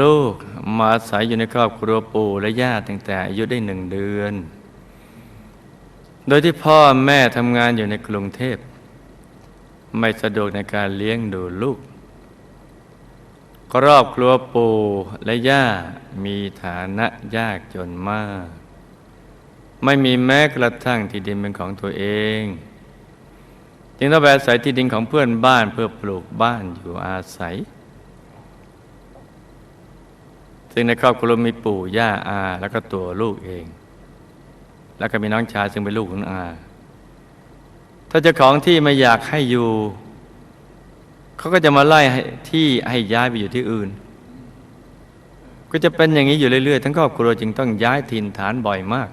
ลูกมาอาศัยอยู่ในครอบครัวปู่และย่าตั้งแต่อายุได้หนึ่งเดือน โดยที่พ่อแม่ทำงานอยู่ในกรุงเทพ ไม่สะดวกในการเลี้ยงดูลูก ครอบครัวปู่และย่ามีฐานะยากจนมาก ไม่มีแม้กระทั่งที่ดินเป็นของตัวเอง จึงต้องไปอาศัยที่ดินของเพื่อนบ้านเพื่อปลูกบ้านอยู่อาศัย ซึ่งในครอบครัวมีปู่ย่าอา แล้วก็ตัวลูกเอง แล้วก็มีน้องชายซึ่งเป็นลูกของอา ถ้าเจ้าของที่ไม่อยากให้อยู่ เขาก็จะมาไล่ที่ให้ย้ายไปอยู่ที่อื่น ก็จะเป็นอย่างนี้อยู่เรื่อยๆ ทั้งครอบครัวจึงต้องย้ายถิ่นฐานบ่อยมาก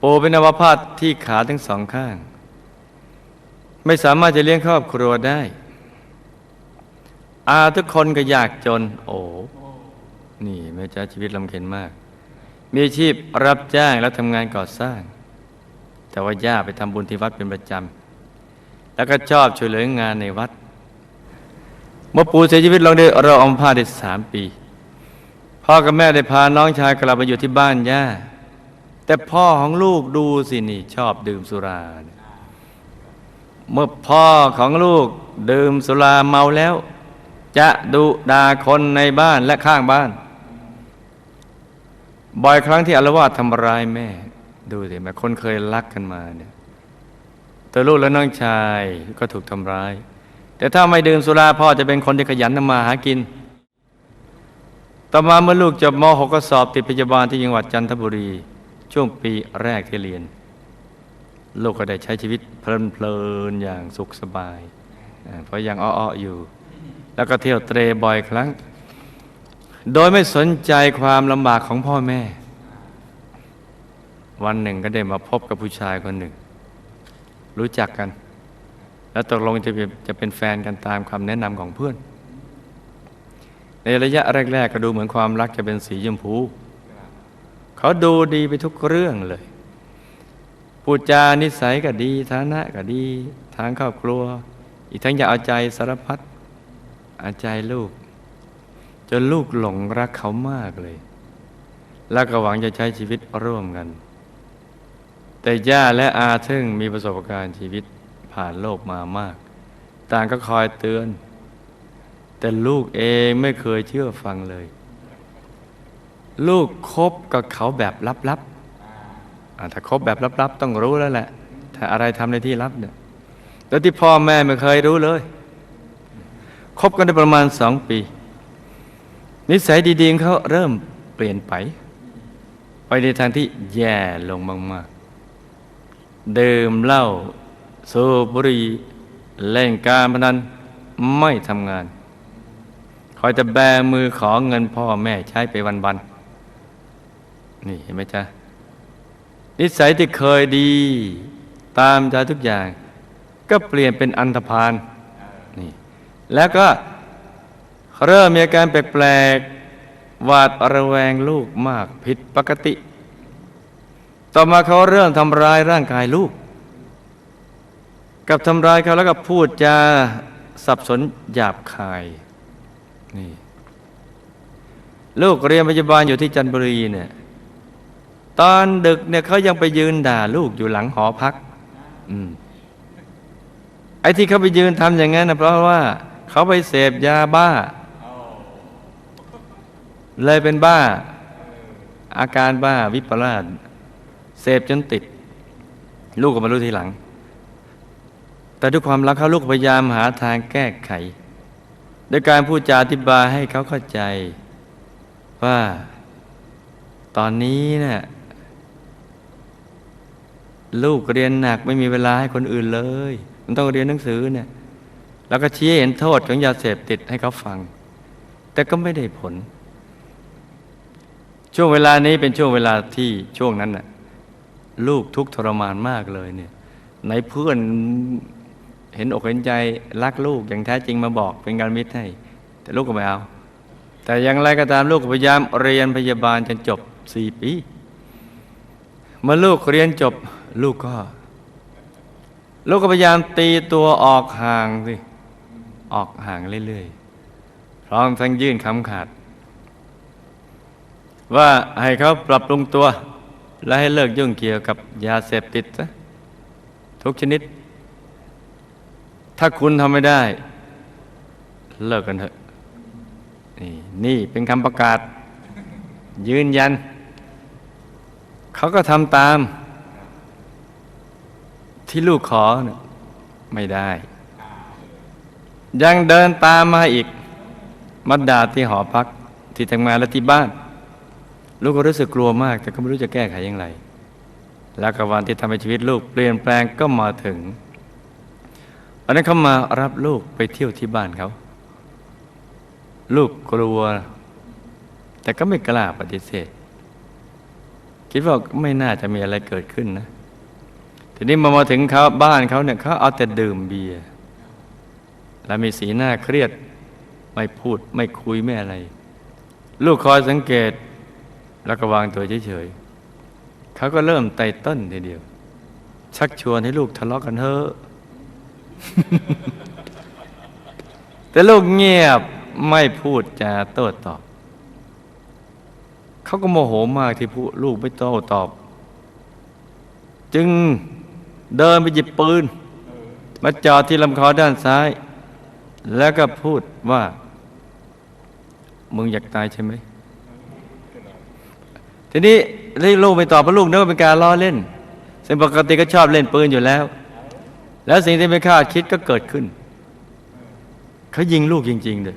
ปู่เป็นอัมพาตที่ขาทั้งสองข้าง ไม่สามารถจะเลี้ยงครอบครัวได้ อาทุกคนก็ยากจน โอ้ นี่แม่จ้าชีวิตลำเค็ญมาก มีอาชีพรับจ้างและทำงานก่อสร้าง แต่ว่าย่าไปทำบุญที่วัดเป็นประจำ แล้วก็ชอบช่วยเหลืองานในวัด เมื่อปู่เสียชีวิตลงได้เราอมพาได้สามปี พ่อกับแม่ได้พาน้องชายกลับมาอยู่ที่บ้านย่า แต่พ่อของลูกดูสินี่ชอบดื่มสุราเนี่ยเมื่อพ่อของลูกดื่มสุราเมาแล้วจะดุด่าคนในบ้านและข้างบ้าน บ่อยครั้งที่อารวาสทำร้ายแม่ ดูสิแม่คนเคยรักกันมาเนี่ยตัวลูกและน้องชายก็ถูกทำร้าย แต่ถ้าไม่ดื่มสุราพ่อจะเป็นคนที่ขยันทำมาหากิน ต่อมาเมื่อลูกจบม .6 ก็สอบติดพยาบาลที่จังหวัดจันทบุรี ช่วงปีแรกที่เรียน ลูกก็ได้ใช้ชีวิตเพลินๆอย่างสุขสบาย เพราะยังอ้อๆอยู่ แล้วก็เที่ยวเตรบ่อยครั้ง โดยไม่สนใจความลำบากของพ่อแม่ วันหนึ่งก็ได้มาพบกับผู้ชายคนหนึ่ง รู้จักกัน แล้วตกลงจะเป็นจะเป็นแฟนกันตามคำแนะนำของเพื่อน ในระยะแรก ๆ ก็ดูเหมือนความรักจะเป็นสีชมพู เขาดูดีไปทุกเรื่องเลยพูดจานิสัยก็ดีฐานะก็ดี ทางครอบครัว อีกทั้งอยากเอาใจสารพัดเอาใจลูก จนลูกหลงรักเขามากเลย แล้วก็หวังจะใช้ชีวิตร่วมกัน แต่ย่าและอาทึ่งมีประสบการณ์ชีวิตผ่านโลกมามาก ต่างก็คอยเตือน แต่ลูกเองไม่เคยเชื่อฟังเลย ลูกคบกับเขาแบบลับๆถ้าคบแบบลับๆ ต้องรู้แล้วแหละ ถ้าอะไรทำในที่ลับเนี่ยแล้วที่พ่อแม่ไม่เคยรู้เลย คบกันได้ประมาณสองปี นิสัยดีๆเขาเริ่มเปลี่ยนไป ไปในทางที่แย่ลงมากๆเดื่มเหล้าสูบบุหรี่เล่นการพนันไม่ทำงาน คอยจะแบมือขอเงินพ่อแม่ใช้ไปวันๆนี่เห็นไหมจ๊ะนิสัยที่เคยดีตามใจทุกอย่าง ก็เปลี่ยนเป็นอันธพาลแล้วก็ เริ่มมีอาการแปลกๆหวาดระแวงลูกมากผิดปกติ ต่อมาเขาเริ่มทำร้ายร่างกายลูก กับทำร้ายเขาแล้วก็พูดจาสับสนหยาบคายนี่ลูกเรียนพยาบาลอยู่ที่จันทบุรีเนี่ยตอนดึกเนี่ยเขายังไปยืนด่าลูกอยู่หลังหอพัก อืมไอ้ที่เขาไปยืนทำอย่างนั้นนะเพราะว่า เขาไปเสพยาบ้า เลยเป็นบ้า อาการบ้าวิปลาสเสพจนติด ลูกก็มารู้ทีหลัง แต่ด้วยความรักเขาลูกพยายามหาทางแก้ไขโดยการพูดจาอธิบายให้เขาเข้าใจ ว่าตอนนี้เนี่ยลูกเรียนหนักไม่มีเวลาให้คนอื่นเลย มันต้องเรียนหนังสือเนี่ย แล้วก็ชี้เห็นโทษของยาเสพติดให้เขาฟัง แต่ก็ไม่ได้ผล ช่วงเวลานี้เป็นช่วงเวลาที่ช่วงนั้นน่ะลูกทุกทรมานมากเลยเนี่ยไหนเพื่อนเห็นอกเห็นใจรักลูกอย่างแท้จริงมาบอกเป็นการมิตรให้ แต่ลูกก็ไม่เอา แต่อย่างไรก็ตามลูกพยายามเรียนพยาบาลจนจบสี่ปีเมื่อลูกเรียนจบลูกก็ ลูกก็พยายามตีตัวออกห่างสิออกห่างเรื่อยๆพร้อมทั้งยื่นคำขาด ว่าให้เขาปรับปรุงตัว และให้เลิกยุ่งเกี่ยวกับยาเสพติดซะทุกชนิด ถ้าคุณทำไม่ได้ เลิกกันเถอะนี่นี่เป็นคำประกาศ ยืนยัน เขาก็ทำตาม ที่ลูกขอไม่ได้ ยังเดินตามมาอีก มาด่าที่หอพักที่ทำงานและที่บ้าน ลูกก็รู้สึกกลัวมาก แต่ก็ไม่รู้จะแก้ไขอย่างไร แล้วก็วันที่ทำให้ชีวิตลูกเปลี่ยนแปลงก็มาถึงวันนั้นเขามารับลูกไปเที่ยวที่บ้านเขา ลูกกลัว แต่ก็ไม่กล้าปฏิเสธ คิดว่าไม่น่าจะมีอะไรเกิดขึ้นนะ ทีนี้มามาถึงเขาบ้านเขาเนี่ยเขาเอาแต่ดื่มเบียร์และมีสีหน้าเครียดไม่พูดไม่คุยไม่อะไร ลูกคอยสังเกต แล้วก็วางตัวเฉยๆเขาก็เริ่มไต่ต้นทีเดียว ชักชวนให้ลูกทะเลาะกันเถอะแต่ลูกเงียบไม่พูดจาโต้ตอบ เขาก็โมโหมากที่พูดลูกไม่โต้ตอบ จึงเดินไปหยิบปืน มาจอดที่ลำคอด้านซ้าย แล้วก็พูดว่า มึงอยากตายใช่ไหม ทีนี้ลูกไม่ตอบพระลูกนึกว่าเป็นการล้อเล่น ซึ่งปกติก็ชอบเล่นปืนอยู่แล้ว แล้วสิ่งที่ไม่คาดคิดก็เกิดขึ้น เขายิงลูกจริงๆเลย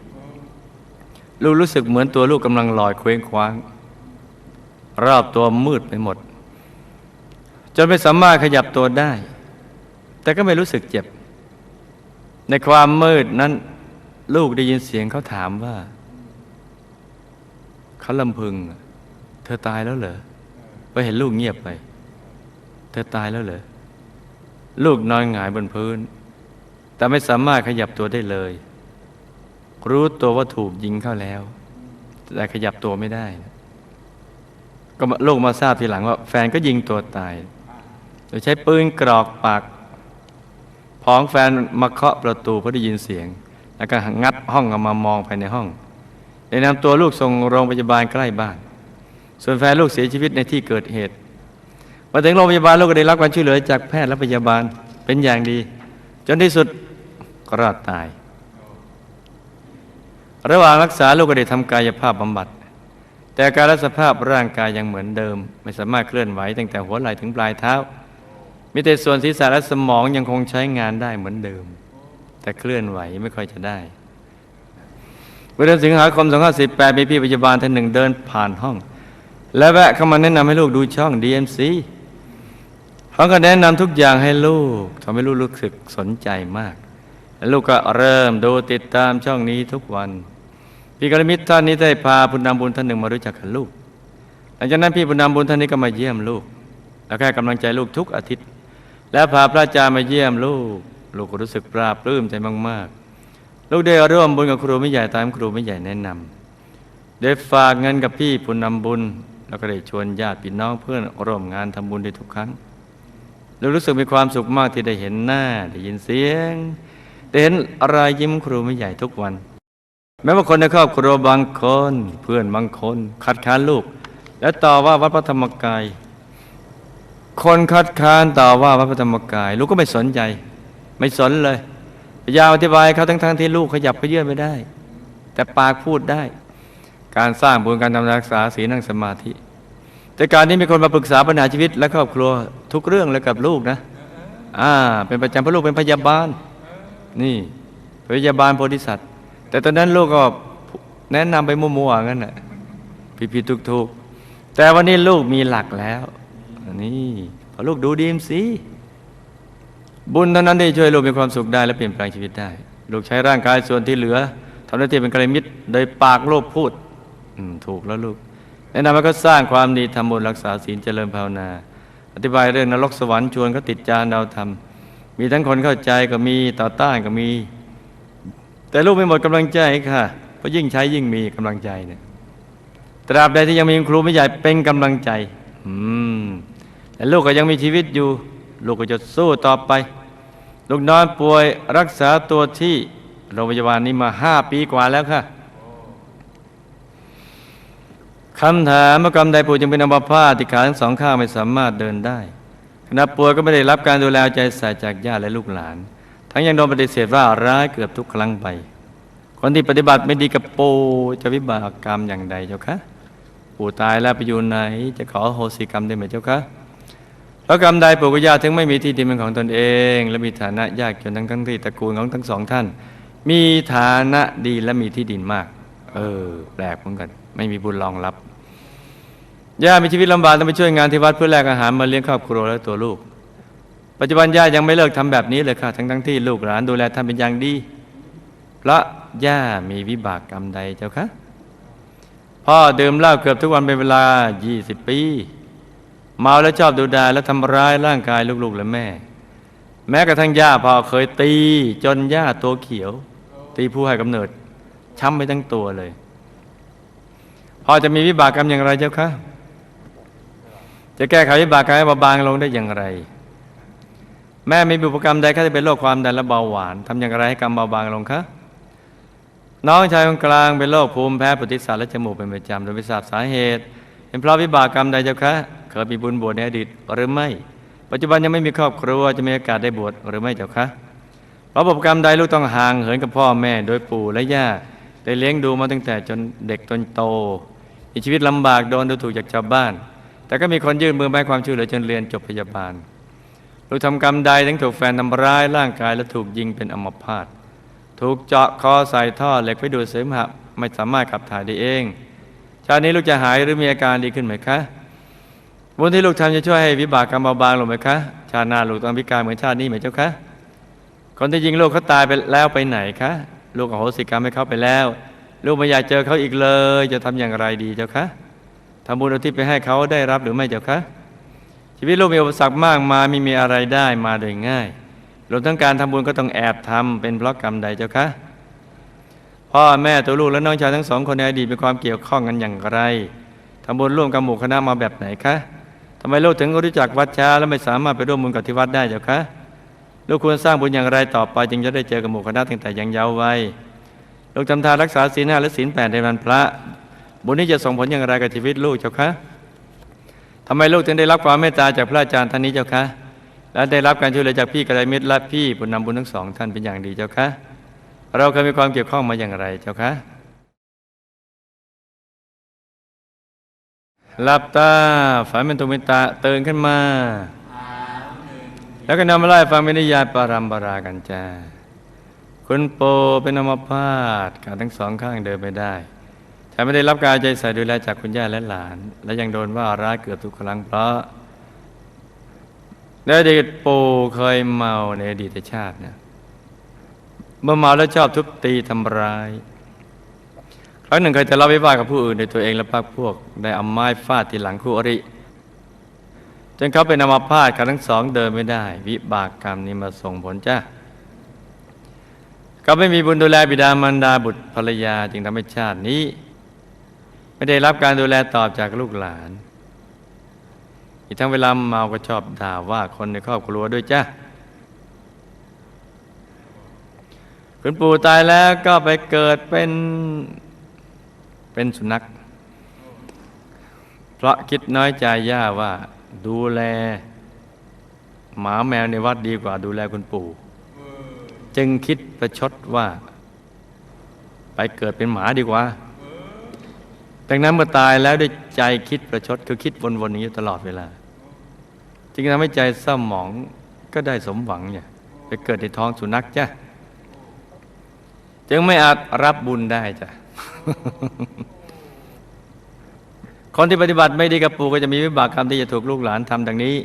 ลูกรู้สึกเหมือนตัวลูกกำลังลอยเคว้งคว้าง รอบตัวมืดไปหมด จนไม่สามารถขยับตัวได้ แต่ก็ไม่รู้สึกเจ็บ ในความมืดนั้น ลูกได้ยินเสียงเขาถามว่าเขาลำพึง เธอตายแล้วเหรอไปเห็นลูกเงียบไป เธอตายแล้วเหรอลูกนอนหงายบนพื้น แต่ไม่สามารถขยับตัวได้เลย รู้ตัวว่าถูกยิงเข้าแล้ว แต่ขยับตัวไม่ได้ ก็ลูกมาทราบทีหลังว่า แฟนก็ยิงตัวตาย โดยใช้ปืนกรอกปากพ้องแฟนมาเคาะประตูเพราะได้ยินเสียง แล้วก็งัดห้องออกมามองภายในห้องได้นำตัวลูกส่งโรงพยาบาลใกล้บ้าน ส่วนแฟนลูกเสียชีวิตในที่เกิดเหตุมาถึงโรงพยาบาลลูกก็ได้รับการช่วยเหลือจากแพทย์และพยาบาลเป็นอย่างดี จนที่สุดก็รอดตาย ระหว่างรักษาลูกก็ได้ทำกายภาพบำบัด แต่การรักษาภาพร่างกายยังเหมือนเดิม ไม่สามารถเคลื่อนไหวตั้งแต่หัวไหล่ถึงปลายเท้ามีแต่ส่วนศีรษะและสมองยังคงใช้งานได้เหมือนเดิม แต่เคลื่อนไหวไม่ค่อยจะได้เมื่อเดือนสิงหาคม2518มีพี่พยาบาลท่านหนึ่งเดินผ่านห้อง และแวะเข้ามาแนะนำให้ลูกดูช่อง DMC เขาก็แนะนำทุกอย่างให้ลูกทำให้ลูกรู้สึกสนใจมาก และลูกก็เริ่มดูติดตามช่องนี้ทุกวัน พี่กรมิตรท่านนี้ได้พาผู้นำบุญท่านหนึ่งมารู้จักกับลูกหลังจากนั้นพี่ผู้นำบุญท่านนี้ก็มาเยี่ยมลูก แล้วให้กำลังใจลูกทุกอาทิตย์ และพาพระอาจารย์มาเยี่ยมลูก ลูกก็รู้สึกปลาบปลื้มใจมากๆ ลูกได้ร่วมบุญกับครูไม่ใหญ่ตามครูไม่ใหญ่แนะนำได้ฝากเงินกับพี่ผู้นำบุญ แล้วก็ได้ชวนญาติพี่น้องเพื่อนร่วมงานทำบุญได้ทุกครั้งลูกรู้สึกมีความสุขมากที่ได้เห็นหน้าได้ยินเสียงได้เห็นรอยยิ้มครูไม่ใหญ่ทุกวัน แม้ว่าคนในครอบครัวบางคนเพื่อนบางคนคัดค้านลูก และต่อว่าวัดพระธรรมกาย คนคัดค้านต่อว่าวัดพระธรรมกาย ลูกก็ไม่สนใจ ไม่สนเลยพยายามอธิบายเขาทั้งๆที่ลูกขยับขยื่นไม่ได้ แต่ปากพูดได้ การสร้างบุญการทำรักษาศีลนั่งสมาธิ แต่การนี้มีคนมาปรึกษาปัญหาชีวิตและครอบครัวทุกเรื่องเลยกับลูกนะอ่าเป็นประจำเพราะลูกเป็นพยาบาล นี่พยาบาลโพธิสัตว์ แต่ตอนนั้นลูกก็แนะนำไปมั่วๆงั้นแหละผิดๆถูกๆ แต่วันนี้ลูกมีหลักแล้วนี่พอลูกดูดีมสิบุญเท่านั้นที่ช่วยลูกมีความสุขได้และเปลี่ยนแปลงชีวิตได้ ลูกใช้ร่างกายส่วนที่เหลือทำหน้าที่เป็นกัลยาณมิตรโดยปากลูกพูด อืมถูกแล้วลูกแนะนำให้เขาสร้างความดีทำบุญรักษาศีลเจริญภาวนา อธิบายเรื่องนรกสวรรค์ชวนเขาติดจานดาวธรรม มีทั้งคนเข้าใจก็มีต่อต้านก็มี แต่ลูกไม่หมดกำลังใจค่ะเพราะยิ่งใช้ยิ่งมีกำลังใจเนี่ยตราบใดที่ยังมีครูไม่ใหญ่เป็นกำลังใจ อืมแต่ลูกก็ยังมีชีวิตอยู่ ลูกก็จะสู้ต่อไป ลูกนอนป่วยรักษาตัวที่โรงพยาบาลนี้มาห้าปีกว่าแล้วค่ะ คำถามว่ากรรมใดปู่จึงเป็นอัมพาตที่ขาทั้งสองข้างไม่สามารถเดินได้ขณะป่วยก็ไม่ได้รับการดูแลใจใส่จากญาติและลูกหลาน ทั้งยังโดนปฏิเสธว่าร้ายเกือบทุกครั้งไป คนที่ปฏิบัติไม่ดีกับปู่จะวิบากกรรมอย่างใดเจ้าคะปู่ตายแล้วไปอยู่ไหน จะขอโหสิกรรมได้ไหมเจ้าคะเพราะกรรมใดปู่กับย่าถึงไม่มีที่ดินเป็นของตนเอง และมีฐานะยากจนทั้งทั้งที่ตระกูลของทั้งสองท่าน มีฐานะดีและมีที่ดินมาก เออ แปลกเหมือนกัน ไม่มีบุญรองรับย่ามีชีวิตลำบากต้องไปช่วยงานที่วัดเพื่อแลกอาหารมาเลี้ยงครอบครัวและตัวลูก ปัจจุบันย่ายังไม่เลิกทำแบบนี้เลยค่ะ ทั้งทั้งที่ลูกหลานดูแลท่านเป็นอย่างดีเพราะย่ามีวิบากกรรมใดเจ้าคะพ่อดื่มเหล้าเกือบทุกวันเป็นเวลา 20 ปี เมาแล้วชอบดูดาและทำร้ายร่างกายลูกๆและแม่ แม้กระทั่งย่าพ่อเคยตี จนย่าตัวเขียว ตีผู้ให้กำเนิดช้ำไปทั้งตัวเลย พ่อจะมีวิบากกรรมอย่างไรเจ้าคะจะแก้ไขวิบากกรรมให้เบาบางลงได้อย่างไร แม่มีบุพกรรมใดคะที่เป็นโรคความดันและเบาหวานทำอย่างไรให้กรรมเบาบางลงคะน้องชายคนกลางเป็นโรคภูมิแพ้ปฏิสารและจมูกเป็นประจำโดยไม่ทราบสาเหตุ เป็นเพราะวิบากกรรมใดเจ้าคะเคยมีบุญบวชในอดีตหรือไม่ ปัจจุบันยังไม่มีครอบครัวจะมีโอกาสได้บวชหรือไม่เจ้าคะเพราะบุพกรรมใดลูกต้องห่างเหินกับพ่อแม่โดยปู่และย่าได้เลี้ยงดูมาตั้งแต่จนเด็กจนโต มีชีวิตลำบากโดนดูถูกจากชาวบ้าน แต่ก็มีคนยื่นมือมาให้ความช่วยเหลือจนเรียนจบพยาบาลลูกทำกรรมใดทั้งถูกแฟนทำร้ายร่างกายและถูกยิงเป็นอมพาตถูกเจาะคอใส่ท่อเหล็กไปดูดเสมหะไม่สามารถขับถ่ายได้เอง ชาตินี้ลูกจะหายหรือมีอาการดีขึ้นไหมคะบุญที่ลูกทำจะช่วยให้วิบากกรรมเบาบางลงไหมคะ ชาติหน้าลูกต้องพิการเหมือนชาตินี้ไหมเจ้าคะ คนที่ยิงลูกเขาตายไปแล้วไปไหนคะ ลูกอโหสิกรรมให้เขาไปแล้ว ลูกไม่อยากเจอเขาอีกเลย จะทำอย่างไรดีเจ้าคะทำบุญอุทิศไปให้เขาได้รับหรือไม่เจ้าคะชีวิตลูกมีอุปสรรคมากมายไม่มีอะไรได้มาโดยง่ายรวมทั้งการทำบุญก็ต้องแอบทำเป็นเพราะกรรมใดเจ้าคะพ่อแม่ตัวลูกและน้องชายทั้งสองคนในอดีตมีความเกี่ยวข้องกันอย่างไรทำบุญร่วมกับหมู่คณะมาแบบไหนคะทำไมลูกถึงรู้จักวัดช้าและไม่สามารถไปร่วมบุญกับที่วัดได้เจ้าคะลูกควรสร้างบุญอย่างไรต่อไปจึงจะได้เจอกับหมู่คณะตั้งแต่ยังเยาว์วัย ลูกทำทานรักษาศีลห้าและศีลแปดในวันพระ บุญนี้จะส่งผลอย่างไรกับชีวิตลูกเจ้าคะทำไมลูกถึงได้รับความเมตตาจากพระอาจารย์ท่านนี้เจ้าคะ และได้รับการช่วยเหลือจากพี่กัลยาณมิตรและพี่บุญนำบุญทั้งสองท่านเป็นอย่างดีเจ้าคะ เราเคยมีความเกี่ยวข้องมาอย่างไรเจ้าคะ หลับตาฝันเป็นตุมิตาตื่นขึ้นมา แล้วก็นำมาไล่ฟังเป็นนิยายปารัมปรากันจ้า คุณโปเป็นอัมพาตขาทั้งสองข้างเดินไม่ได้แต่ไม่ได้รับการใจใส่ดูแลจากคุณย่าและหลาน และยังโดนว่าร้ายเกือบทุกครั้งเพราะในอดีตปู่เคยเมาในอดีตชาติเนี่ยเมื่อเมาแล้วชอบทุบตีทำร้ายครั้งหนึ่งเคยทะเลาะวิวาทกับผู้อื่นในตัวเองและพรรคพวกได้เอาไม้ฟาดที่หลังคู่อริจนเขาเป็นอัมพาตขาทั้งสองเดินไม่ได้ วิบากกรรมนี้มาส่งผลจ้า ก็ไม่มีบุญดูแลบิดามารดาบุตรภรรยาจึงทำให้ชาตินี้ ไม่ได้รับการดูแลตอบจากลูกหลาน อีกทั้งเวลาเมาก็ชอบด่าว่าคนในครอบครัวด้วยจ้ะคุณปู่ตายแล้วก็ไปเกิดเป็นเป็นสุนัข เพราะคิดน้อยใจย่าว่าดูแล หมาแมวในวัดดีกว่าดูแลคุณปู่ จึงคิดประชดว่า ไปเกิดเป็นหมาดีกว่า ดังนั้นเมื่อตายแล้วด้วยใจคิดประชดคือคิดวนๆอย่างนี้ตลอดเวลา จึงทำให้ใจเศร้าหมองก็ได้สมหวังเนี่ยไปเกิดในท้องสุนัขจ้ะจึงไม่อาจรับบุญได้จ้ะคนที่ปฏิบัติไม่ดีกับปู่ก็จะมีวิบากกรรมที่จะถูกลูกหลานทำดังนี้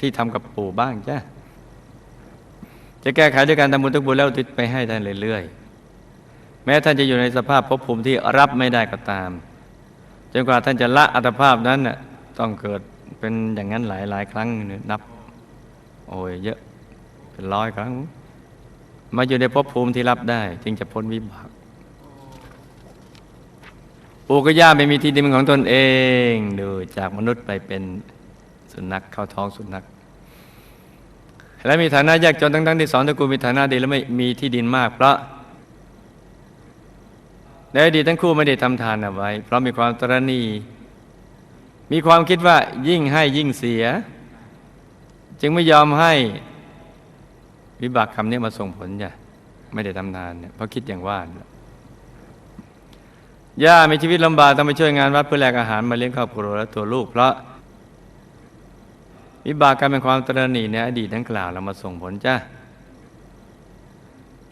ที่ทำกับปู่บ้างจ้ะ จะแก้ไขด้วยการทำบุญทุกบุญแล้วอุทิศไปให้ท่านเรื่อยๆ แม้ท่านจะอยู่ในสภาพภพภูมิที่รับไม่ได้ก็ตาม จนกว่าท่านจะละอัตภาพนั้นน่ะต้องเกิดเป็นอย่างนั้นหลายๆ ครั้งนับ โอ้ยเยอะเป็นร้อยครั้ง มาอยู่ในภพภูมิที่รับได้ จึงจะพ้นวิบากปูกย่าไม่มีที่ดินเป็นของตนเอง ดูจากมนุษย์ไปเป็นสุนัขเข้าท้องสุนัข และมีฐานะยากจนทั้งๆที่สองตระกูลมีฐานะดีและไม่มีที่ดินมาก เพราะในอดีตทั้งคู่ไม่ได้ทำทานเอาไว้ เพราะมีความตรณีมีความคิดว่ายิ่งให้ยิ่งเสีย จึงไม่ยอมให้วิบากคำนี้มาส่งผลจ้ะไม่ได้ทำทานเนี่ยเพราะคิดอย่างว่านย่ามีชีวิตลำบากต้องไปช่วยงานวัดเพื่อแลกอาหารมาเลี้ยงครอบครัวและตัวลูก เพราะ วิบากกรรมเป็นความตระหนี่ในอดีตดังกล่าวเรามาส่งผลจ้า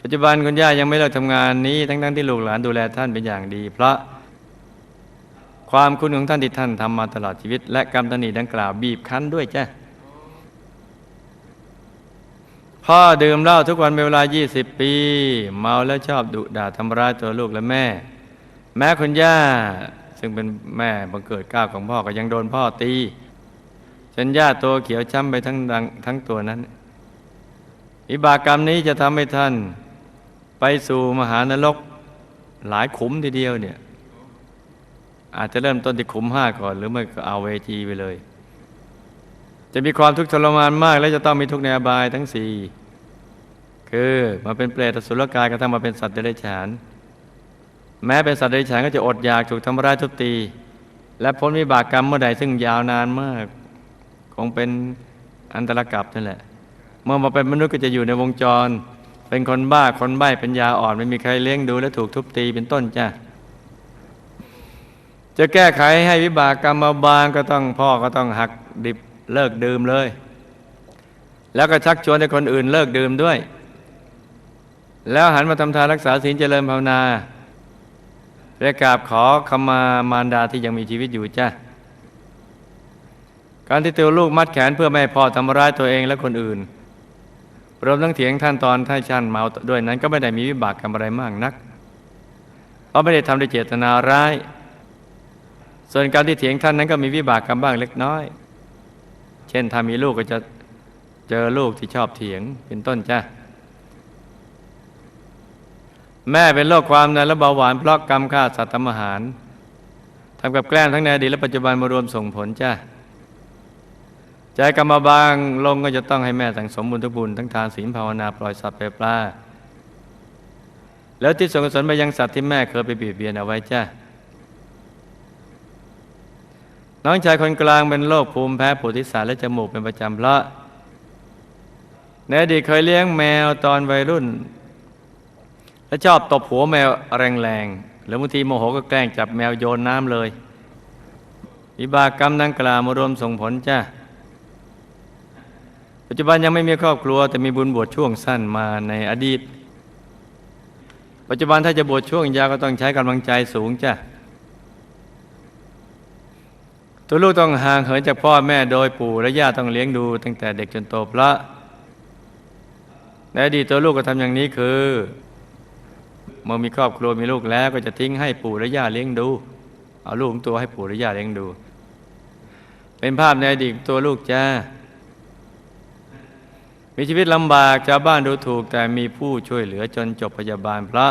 ปัจจุบันคุณย่ายังไม่เลิกทำงานนี้ทั้งๆทที่ลูกหลานดูแลท่านเป็นอย่างดี เพราะความคุณของท่านที่ท่านทำมาตลอดชีวิต และกรรมตระหนี่ดังกล่าวบีบคั้นด้วยจ้าพ่อดื่มเหล้าทุกวันเป็นเวลา 20 ปี เมาแล้วชอบดุด่าทำร้ายตัวลูกและแม่ แม้คุณย่า ซึ่งเป็นแม่บังเกิดก้าวของพ่อก็ยังโดนพ่อตี จนย่าตัวเขียวช้ำไปทั้งดังทั้งตัวนั้น อิบากกรรมนี้จะทำให้ท่าน ไปสู่มหานรกหลายขุมทีเดียวเนี่ย อาจจะเริ่มต้นที่ขุมห้าก่อน หรือไม่ก็เอาเวจีไปเลย จะมีความทุกข์ทรมานมาก และจะต้องมีทุกข์ในอบายทั้งสี่คือมาเป็นเปรตอสุรกายกระทั่งมาเป็นสัตว์เดรัจฉาน แม้เป็นสัตว์เดรัจฉานก็จะอดอยากถูกทำร้ายทุบตี และพ้นวิบากกรรมเมื่อใดซึ่งยาวนานมาก คงเป็นอันตรกับนั่นแหละ เมื่อมาเป็นมนุษย์ก็จะอยู่ในวงจร เป็นคนบ้าคนใบ้เป็นยาอ่อน ไม่มีใครเลี้ยงดูและถูกทุบตีเป็นต้นจ้ะจะแก้ไขให้วิบากกรรมบาบางก็ต้องพ่อก็ต้องหักดิบเลิกดื่มเลย แล้วก็ชักชวนให้คนอื่นเลิกดื่มด้วย แล้วหันมาทำทานรักษาศีลเจริญภาวนาเรียกราบขอขมามารดาที่ยังมีชีวิตอยู่จ้ะ การที่ตัวลูกมัดแขนเพื่อไม่ให้พ่อทำร้ายตัวเองและคนอื่น รวมทั้งเถียงท่านตอนท่านชันเมาด้วยนั้นก็ไม่ได้มีวิบากกรรมอะไรมากนัก เพราะไม่ได้ทำด้วยเจตนาร้าย ส่วนการที่เถียงท่านนั้นก็มีวิบากกรรมบ้างเล็กน้อย เช่นถ้ามีลูกก็จะเจอลูกที่ชอบเถียงเป็นต้นจ้ะแม่เป็นโรคความดันและเบาหวานเพราะกรรมฆ่าสัตว์ทำอาหารทำกับแกล้มทั้งในอดีตและปัจจุบันมารวมส่งผลจ้ะ ใจกรรมบางลงก็จะต้องให้แม่สั่งสมบุญทุกบุญทั้งทานศีลภาวนาปล่อยสัตว์ไปปลาแล้วที่ส่งกุศลไปยังสัตว์ที่แม่เคยไปบียดเบียนเอาไว้จ้ะน้องชายคนกลางเป็นโรคภูมิแพ้ปวดที่สารและจมูกเป็นประจำเพราะในอดีตเคยเลี้ยงแมวตอนวัยรุ่น และชอบตบหัวแมวแรงๆหรือบางทีโมโหก็แกล้งจับแมวโยนน้ำเลยวิบากกรรมดังกล่าวมารวมส่งผลจ้ะ ปัจจุบันยังไม่มีครอบครัว แต่มีบุญบวชช่วงสั้นมาในอดีต ปัจจุบันถ้าจะบวชช่วงยาวก็ต้องใช้กำลังใจสูงจ้ะตัวลูกต้องห่างเหินจากพ่อแม่โดยปู่และย่าต้องเลี้ยงดู ตั้งแต่เด็กจนโตพระในอดีตตัวลูกก็ทำอย่างนี้คือ เมื่อมีครอบครัวมีลูกแล้ว ก็จะทิ้งให้ปู่และย่าเลี้ยงดู เอาลูกของตัวให้ปู่และย่าเลี้ยงดู เป็นภาพในอดีตตัวลูกจ้า มีชีวิตลำบากชาวบ้านดูถูก แต่มีผู้ช่วยเหลือจนจบพยาบาลพระ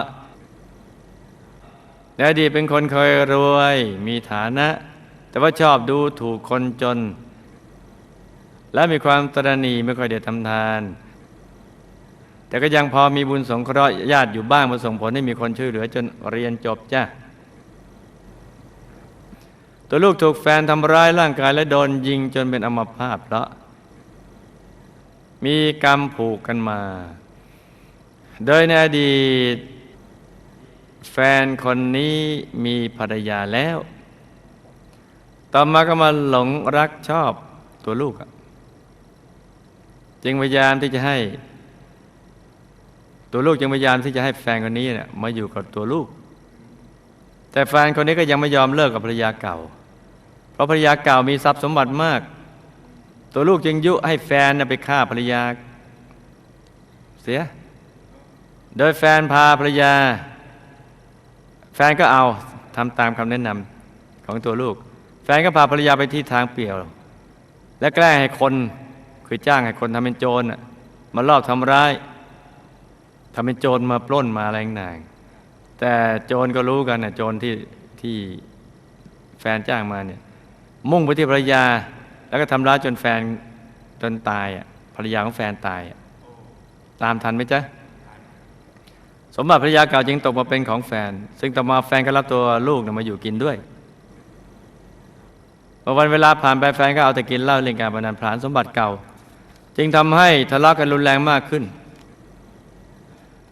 ในอดีตเป็นคนเคยรวยมีฐานะ แต่ว่าชอบดูถูกคนจน และมีความตระหนี่ไม่ค่อยเด็ดทำทาน แต่ก็ยังพอมีบุญสงเคราะห์ญาติอยู่บ้างมาส่งผลให้มีคนช่วยเหลือจนเรียนจบจ้ะตัวลูกถูกแฟนทำร้ายร่างกายและโดนยิงจนเป็นอัมพาตเพราะ มีกรรมผูกกันมา โดยในอดีต แฟนคนนี้มีภรรยาแล้ว ต่อมาก็มาหลงรักชอบตัวลูก จึงพยายามที่จะให้ ตัวลูกจึงพยายามที่จะให้แฟนคนนี้เนี่ยมาอยู่กับตัวลูก แต่แฟนคนนี้ก็ยังไม่ยอมเลิกกับภรรยาเก่า เพราะภรรยาเก่ามีทรัพย์สมบัติมาก ตัวลูกจึงยุให้แฟนไปฆ่าภรรยา เสีย โดยแฟนพาภรรยา แฟนก็เอาทำตามคำแนะนำของตัวลูก แฟนก็พาภรรยาไปที่ทางเปี่ยว และแกล้งให้คนคือจ้างให้คนทำเป็นโจรมาลอบทำร้ายทำเป็นโจรมาปล้นมาอะไรต่างแต่โจรก็รู้กันนะโจรที่ที่แฟนจ้างมาเนี่ยมุ่งไปที่ภรรยา แล้วก็ทำร้ายจนแฟนจนตายอะภรรยาของแฟนตายอะตามทันไหมจ๊ะสมบัติภรรยาเก่าจึงตกมาเป็นของแฟน ซึ่งต่อมาแฟนก็รับตัวลูกมาอยู่กินด้วยพอวันเวลาผ่านไปแฟนก็เอาแต่กินเหล้าเล่นการพนันผลานสมบัติเก่า จึงทำให้ทะเลาะกันรุนแรงมากขึ้น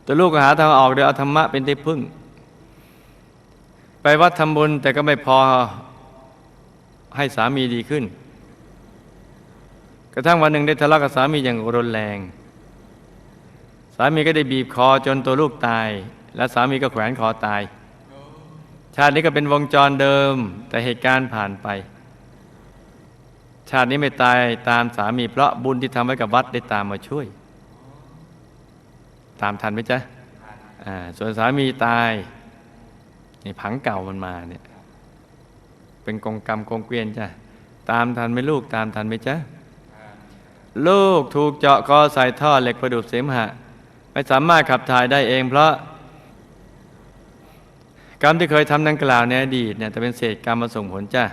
ตัวลูกก็หาทางออกโดยเอาธรรมะเป็นที่พึ่ง ไปวัดทำบุญแต่ก็ไม่พอให้สามีดีขึ้น กระทั่งวันหนึ่งได้ทะเลาะกับสามีอย่างรุนแรง สามีก็ได้บีบคอจนตัวลูกตาย และสามีก็แขวนคอตาย ชาตินี้ก็เป็นวงจรเดิม แต่เหตุการณ์ผ่านไป ชาตินี้ไม่ตายตามสามีเพราะบุญที่ทำไว้กับวัดได้ตามมาช่วย ตามทันไหมจ๊ะส่วนสามีตายนี่ผังเก่ามันมาเนี่ยเป็นกองกรรมกองเกวียนจ้ะตามทันไหมลูกตามทันไหมจ๊ะ ลูกถูกเจาะคอใส่ท่อเหล็กประดุษเสมหะ ไม่สามารถขับถ่ายได้เองเพราะ กรรมที่เคยทำดังกล่าวในอดีตเนี่ยแต่เป็นเศษกรรมมาส่งผลจ้ะ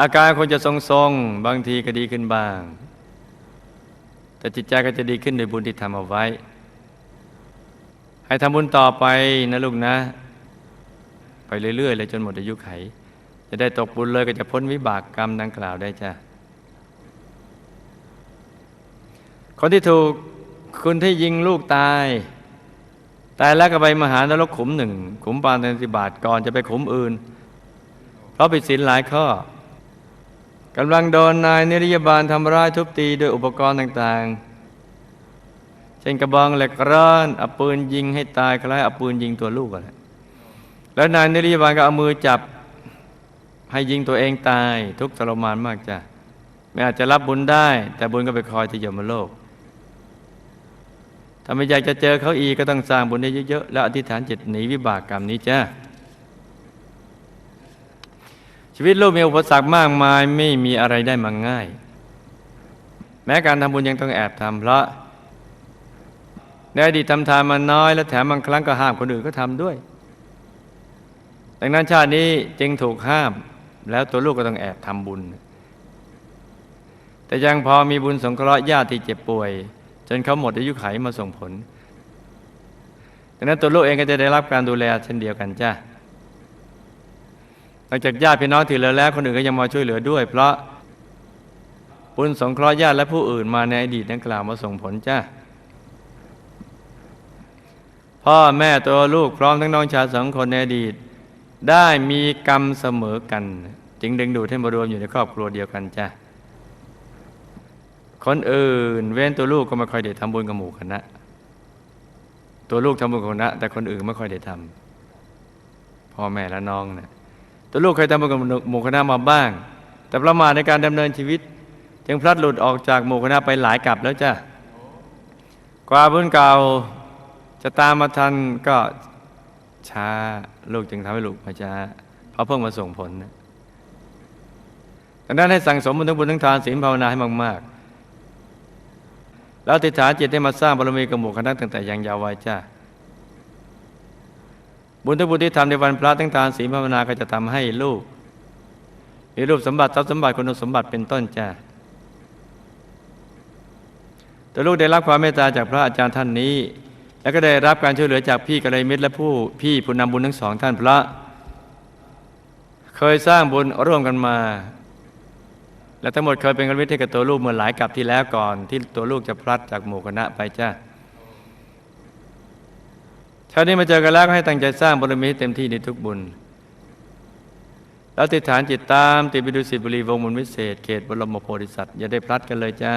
อาการคงจะทรงๆ บางทีก็ดีขึ้นบ้าง แต่จิตใจก็จะดีขึ้นโดยบุญที่ทำเอาไว้ ให้ทำบุญต่อไปนะลูกนะ ไปเรื่อยๆเลยจนหมดอายุไข จะได้ตกบุญเลยก็จะพ้นวิบากกรรมดังกล่าวได้จ้ะ คนที่ถูกคุณที่ยิงลูกตาย ตายแล้วก็ไปมหานรกขุมหนึ่ง ขุมปานเทนสิบาทก่อนจะไปขุมอื่นเพราะผิดศีลหลายข้อกำลังโดนนายนิรยาบาลทำร้ายทุบตีด้วยอุปกรณ์ต่างๆ เช่นกระบองเหล็กร้อนเอาปืนยิงให้ตายคล้ายเอาปืนยิงตัวลูกอะไรแล้วนายนิรยาบาลก็เอามือจับให้ยิงตัวเองตายทุกทรมานมากจ้ะไม่อาจจะรับบุญได้ แต่บุญก็ไปคอยที่ยมโลก ถ้าไม่อยากจะเจอเขาอีกก็ต้องสร้างบุญได้เยอะๆแล้วอธิษฐานจิตหนีวิบากกรรมนี้จ้าชีวิตลูกมีอุปสรรคมากมายไม่มีอะไรได้มาง่าย แม้การทำบุญยังต้องแอบทำเพราะในอดีตทำทานมาน้อย และแถมบางครั้งก็ห้ามคนอื่นก็ทำด้วย ดังนั้นชาตินี้จึงถูกห้าม แล้วตัวลูกก็ต้องแอบทำบุญ แต่ยังพอมีบุญสงเคราะห์ญาติที่เจ็บป่วย จนเขาหมดอายุไขมาส่งผลดังนั้นตัวลูกเองก็จะได้รับการดูแลเช่นเดียวกันจ้าหลังจากญาติพี่น้องที่เหลือแล้วคนอื่นก็ยังมาช่วยเหลือด้วย เพราะบุญสงเคราะห์ญาติและผู้อื่นมาในอดีตนั้นกล่าวมาส่งผลจ้าพ่อแม่ตัวลูกพร้อมทั้งน้องชายสองคนในอดีต ได้มีกรรมเสมอกัน จึงดึงดูดให้มารวมอยู่ในครอบครัวเดียวกันจ้า คนอื่น เว้นตัวลูกก็ไม่ค่อยได้ทำบุญกับหมู่คณะ ตัวลูกทำบุญกับคณะ แต่คนอื่นไม่ค่อยได้ทำพ่อแม่และน้องเนะี่ยตัวลูกเคยทำบุญกับหมู่คณะมาบ้าง แต่ประมาทในการดำเนินชีวิต จึงพลัดหลุดออกจากหมู่คณะไปหลายกลับแล้วจ้ะกว่าบุญเก่าจะตามมาทันก็ช้าลูกจึงทำให้ลูกมาช้าเพราะเพิ่งมาส่งผลนะดังนั้นให้สั่งสมบุญทั้งบุญทั้งทานศีลภาวนาให้มากๆ แล้วอธิฐานจิตให้มาสร้างบารมีกับหมู่คณะตั้งแต่ยังยาววัยจ้าบุญทุกบุญที่ทำในวันพระตั้งทานศีลภาวนาก็จะทำให้ลูกมีรูปสมบัติทรัพย์สมบัติคุณสมบัติเป็นต้นจ้าแต่ลูกได้รับความเมตตาจากพระอาจารย์ท่านนี้ แล้วก็ได้รับการช่วยเหลือจากพี่กัลยาณมิตรและผู้พี่ผู้นำบุญทั้งสองท่านพระ เคยสร้างบุญร่วมกันมา และทั้งหมดเคยเป็นกัลวิตรให้กับตัวลูกเมื่อหลายกับที่แล้วก่อน ที่ตัวลูกจะพลัดจากหมู่คณะไปจ้าชาตินี้มาเจอกันแล้วก็ให้ตั้งใจสร้างบารมีให้เต็มที่ในทุกบุญ แล้วติดฐานจิตตาม ติดไปดูสิบุรีวงมนวิเศษ เขตบรมโพธิสัตว์อย่าได้พลัดกันเลยจ้า